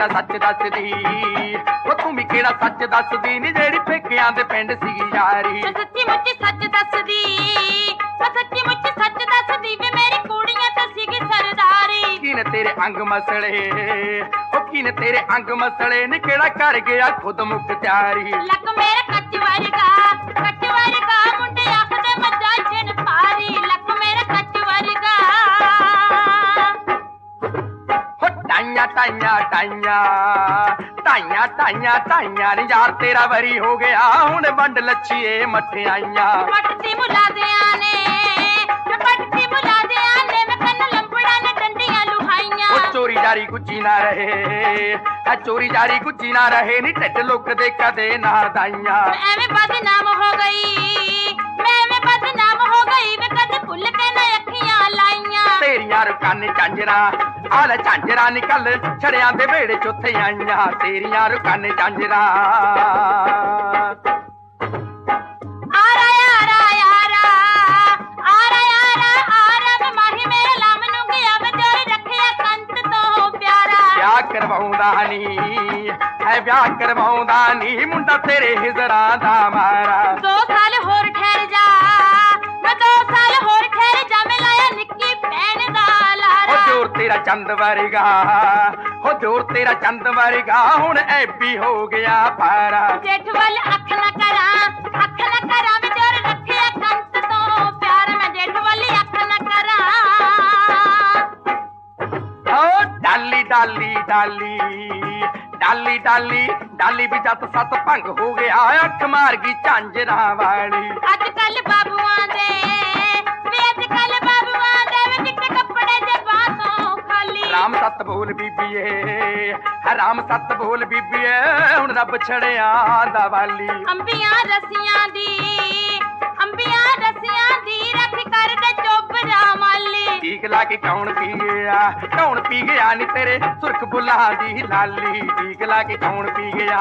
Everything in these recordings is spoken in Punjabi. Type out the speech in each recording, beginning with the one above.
ਕਿਹੜਾ ਸੱਚ ਦੱਸਦੀ? ਉਹ ਤੂੰ ਵੀ ਕਿਹੜਾ ਸੱਚ ਦੱਸਦੀ? ਨੀ ਜਿਹੜੀ ਪੇਕਿਆਂ ਦੇ ਪਿੰਡ ਸੀਗੀ ਯਾਰੀ। ਸੱਚੀ ਮੁੱਚੀ ਸੱਚ ਦੱਸਦੀ। ਸੱਚੀ ਮੁੱਚੀ ਸੱਚ ਦੱਸਦੀ ਵੀ ਮੇਰੀ ਕੁੜੀਆਂ ਤਾਂ ਸੀਗੀ ਸਰਦਾਰੀ। ਕਿਨ ਤੇਰੇ ਅੰਗ ਮਸਲੇ? ਉਹ ਕਿਨ ਤੇਰੇ ਅੰਗ ਮਸਲੇ? ਨੀ ਕਿਹੜਾ ਕਰ ਗਿਆ ਖੁਦ ਮੁਖਤਿਆਰੀ ਲੱਕ ਮੇਰਾ ਕੱਚ ਵਰਗਾ ਟਾਈਆਂ ਟਾਈਆਂ ਟਾਈਆਂ ਟਾਈਆਂ ਟਾਈਆਂ ਟਾਈਆਂ ਨੀ ਯਾਰ ਤੇਰਾ ਵਰੀ ਹੋ ਗਿਆ ਹੁਣ ਵੰਡ ਲੱਛੀਏ ਮਠਿਆਈਆਂ ਪੱਟਦੀ ਮੁਲਾਦਿਆਂ ਨੇ ਮੈਂ ਪੱਟਦੀ ਮੁਲਾਦਿਆਂ ਨੇ ਮੈਂ ਕੰਨ ਲੰਬੜਾ ਨੇ ਡੰਡੀਆਂ ਲੁਹਾਈਆਂ ਉਹ ਚੋਰੀ ਜਾਰੀ ਗੁੱਜੀ ਨਾ ਰਹੇ ਆ ਚੋਰੀ ਜਾਰੀ ਗੁੱਜੀ ਨਾ ਰਹੇ ਨੀ ਢਿੱਡ ਲੁੱਕਦੇ ਕਦੇ ਨਾ ਦਾਈਆਂ ਮੈਂ ਐਵੇਂ ਬਦਨਾਮ ਹੋ ਗਈ ਰੁਕਾਨੇ ਝਾਂਜਰਾਂ ਆਲੇ ਝਾਂਜਰਾਂ ਨਿਕਲ ਛੜਿਆਂ ਦੇ ਵੇੜੇ ਚ ਉੱਥੇ ਆਈਆਂ ਤੇਰੀਆਂ ਰੁਕਾਨੇ ਝਾਂਜਰਾਂ। ਕਰਵਾਉਂਦਾ ਨਹੀਂ ਹੈ ਵਿਆਹ ਕਰਵਾਉਂਦਾ ਨਹੀਂ ਮੁੰਡਾ ਤੇਰੇ ਹਿਜ਼ਰਾਂ ਦਾ ਮਾਰਾ। ਦੋ ਸਾਲ ਹੋਰ ਚੰਦ ਵਰਗਾ। ਹੋ ਜੋਰ ਤੇਰਾ ਚੰਦ ਵਰਗਾ। ਹੁਣ ਐਬੀ ਹੋ ਗਿਆ ਪਾਰਾ ਜੇਠ ਵੱਲ ਅੱਖ ਨਾ ਕਰਾਂ ਅੱਖ ਨਾ ਕਰਾਂ ਮੈਂ ਜੋਰ ਰੱਖਿਆ ਕੰਤ ਤੋਂ ਪਿਆਰ। ਮੈਂ ਜੇਠ ਵੱਲ ਅੱਖ ਨਾ ਕਰਾਂ। ਓ ਡਾਲੀ ਡਾਲੀ ਡਾਲੀ ਡਾਲੀ ਡਾਲੀ ਡਾਲੀ ਵੀ ਜੱਤ ਸੱਤ ਭੰਗ ਹੋ ਗਿਆ। ਅੱਖ ਮਾਰ ਗਈ ਝਾਂਜਰਾਂ ਵਾਲੀ। ਅੱਜ ਕੱਲ ਬਾਬੂਆਂ ਦੇ ਬੋਲ ਬੀਬੀਏ ਹਰਾਮ ਸੱਤ ਬੋਲ ਬੀਬੀਏ ਹੁਣ ਰੱਬ ਛੜਿਆ ਦਾ ਵਾਲੀ। ਅੰਬੀਆਂ ਰਸੀਆਂ ਦੀ ਅੰਬੀਆਂ ਰਸੀਆਂ ਦੀ ਰੱਖ ਕਰਦੇ ਚੋਬਰਾ ਮਾਲੀ ਟੀਕ ਲਾ ਕੇ ਕੌਣ ਪੀ ਗਿਆ ਕੌਣ ਪੀ ਗਿਆ ਨੀ ਤੇਰੇ ਸੁਰਖ ਬੁੱਲਾਂ ਦੀ ਲਾਲੀ। ਟੀਕ ਲਾ ਕੇ ਕੌਣ ਪੀ ਗਿਆ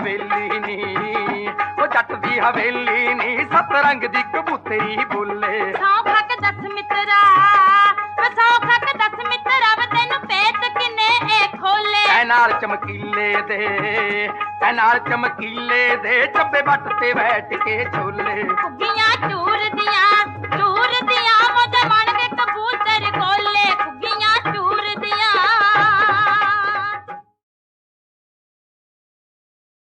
ਹਵੇਲੀ ਨੀ। ਉਹ ਜੱਟ ਦੀ ਹਵੇਲੀ ਨੀ। ਸੱਤ ਰੰਗ ਦੀ ਕਬੂਤਰੀ ਬੋਲੇ। ਸੌ ਖੱਕ ਦਸ ਮਿੱਤਰਾ। ਵੇ ਸੌ ਖੱਕ ਦਸ ਮਿੱਤਰਾ ਵੇ ਤੈਨੂੰ ਪੇਤ ਕਿਨੇ ਇਹ ਖੋਲੇ। ਐ ਨਾਲ ਚਮਕੀਲੇ ਦੇ। ਐ ਨਾਲ ਚਮਕੀਲੇ ਦੇ। ਚੱਬੇ ਵੱਟ ਤੇ ਬੈਠ ਕੇ ਛੋਲੇ।